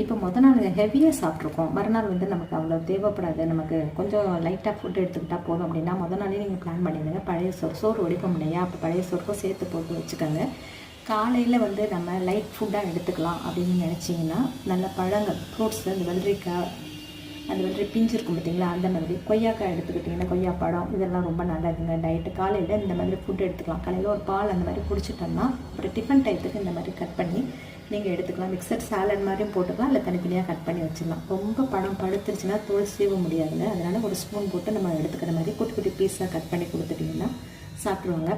இப்போ மொதல் நாள் ஹெவியாக சாப்பிட்ருக்கோம். மறுநாள் வந்து நமக்கு அவ்வளோ தேவைப்படாது. நமக்கு கொஞ்சம் லைட்டாக ஃபுட் எடுத்துக்கிட்டால் போதும் அப்படின்னா மொதல் நாளே நீங்கள் பிளான் பண்ணிடுங்க. பழைய சோறு சோறு ஒடிப்போம் இல்லையா? அப்போ பழைய சோறுக்கும் சேர்த்து போட்டு வச்சுக்கோங்க. காலையில் வந்து நம்ம லைட் ஃபுட்டாக எடுத்துக்கலாம் அப்படின்னு நினச்சிங்கன்னா நல்ல பழங்கள் ஃப்ரூட்ஸு இந்த வெள்ளரிக்காய் அந்த மாதிரி பிஞ்சு இருக்கும் பார்த்தீங்களா? அந்த மாதிரி. கொய்யாக்காய் எடுத்துக்கிட்டிங்கன்னா கொய்யா பழம் இதெல்லாம் ரொம்ப நல்லதுங்க டயட்டு காலையில் இந்த மாதிரி ஃபுட் எடுத்துக்கலாம். காலையில் ஒரு பால் அந்த மாதிரி குடிச்சிட்டோம்னா அப்புறம் டிஃபன் டைத்துக்கு இந்த மாதிரி கட் பண்ணி நீங்கள் எடுத்துக்கலாம். மிக்சர் சாலட் மாதிரியும் போட்டுக்கலாம். இல்லை தனித்தனியாக கட் பண்ணி வச்சிடலாம். ரொம்ப பழம் படுத்துருச்சுன்னா தோல் சீவ முடியாதுங்க அதனால் ஒரு ஸ்பூன் போட்டு நம்ம எடுத்துக்கிற மாதிரி குட்டி குட்டி பீஸாக கட் பண்ணி கொடுத்துட்டிங்கன்னா சாப்பிடுவாங்க.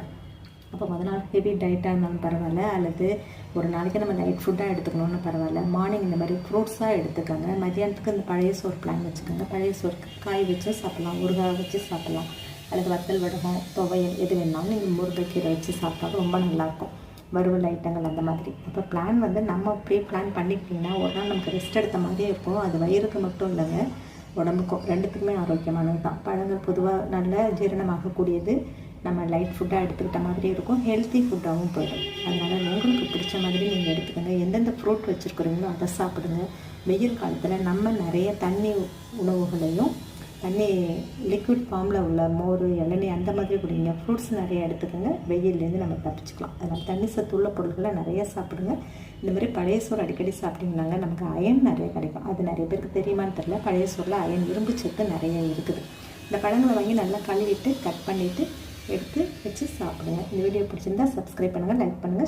அப்போ மொதல் நாள் ஹெவி டயட்டாக இருந்தாலும் பரவாயில்ல அல்லது ஒரு நாளைக்கு நம்ம லைட் ஃபுட்டாக எடுத்துக்கணும்னு பரவாயில்ல. மார்னிங் இந்த மாதிரி ஃப்ரூட்ஸாக எடுத்துக்கோங்க. மதியானத்துக்கு இந்த பழைய சோறு பிளான் வச்சுக்கோங்க. பழைய சோறுக்கு காய் வச்சு சாப்பிட்லாம் ஊறுகாய் வச்சு சாப்பிட்லாம் அல்லது வத்தல் வடகம் துவையல் எது வேணாலும் நீங்கள் முருங்கைக்கீரை வச்சு சாப்பிட்டாலும் ரொம்ப நல்லாயிருக்கும் வறுவல் ஐட்டங்கள் அந்த மாதிரி. அப்போ பிளான் வந்து நம்ம ப்ரீ பிளான் பண்ணிக்கிட்டிங்கன்னா ஒரு நாள் நமக்கு ரெஸ்ட் எடுத்த மாதிரியே இருக்கும். அது வயிறுக்கு மட்டும் இல்லைங்க உடம்புக்கும். ரெண்டுத்துக்குமே ஆரோக்கியமானது தான் பழங்கள் பொதுவாக நல்ல ஜீரணமாகக்கூடியது. நம்ம லைட் ஃபுட்டாக எடுத்துக்கிட்ட மாதிரி இருக்கும். ஹெல்த்தி ஃபுட்டாகவும் போயிடும். அதனால் உங்களுக்கு பிடிச்ச மாதிரி நீங்கள் எடுத்துக்கோங்க. எந்தெந்த ஃப்ரூட் வச்சுருக்குறீங்களோ அதை சாப்பிடுங்க. வெயில் காலத்தில் நம்ம நிறைய தண்ணி உணவுகளையும் தண்ணி லிக்விட் ஃபார்மில் உள்ள மோர் இளநீ அந்த மாதிரி குடிங்க. ஃப்ரூட்ஸ் நிறைய எடுத்துக்கோங்க. வெயில்லேருந்து நம்ம தப்பிச்சுக்கலாம். அதனால் தண்ணி சத்து உள்ள பொருட்களை நிறைய சாப்பிடுங்க. இந்த மாதிரி பழைய சோறு அடிக்கடி சாப்பிட்டிங்கனாங்க நமக்கு அயன் நிறைய கிடைக்கும். அது நிறைய பேருக்கு தெரியுமான்னு தெரியல. பழைய சோறில் அயன் இரும்பு சத்து நிறைய இருக்குது. இந்த பழங்களை வாங்கி நல்லா கழுவிட்டு கட் பண்ணிவிட்டு எடுத்து வச்சு சாப்பிடுங்க. இந்த வீடியோ பிடிச்சிருந்தா சப்ஸ்கிரைப் பண்ணுங்கள் லைக் பண்ணுங்கள்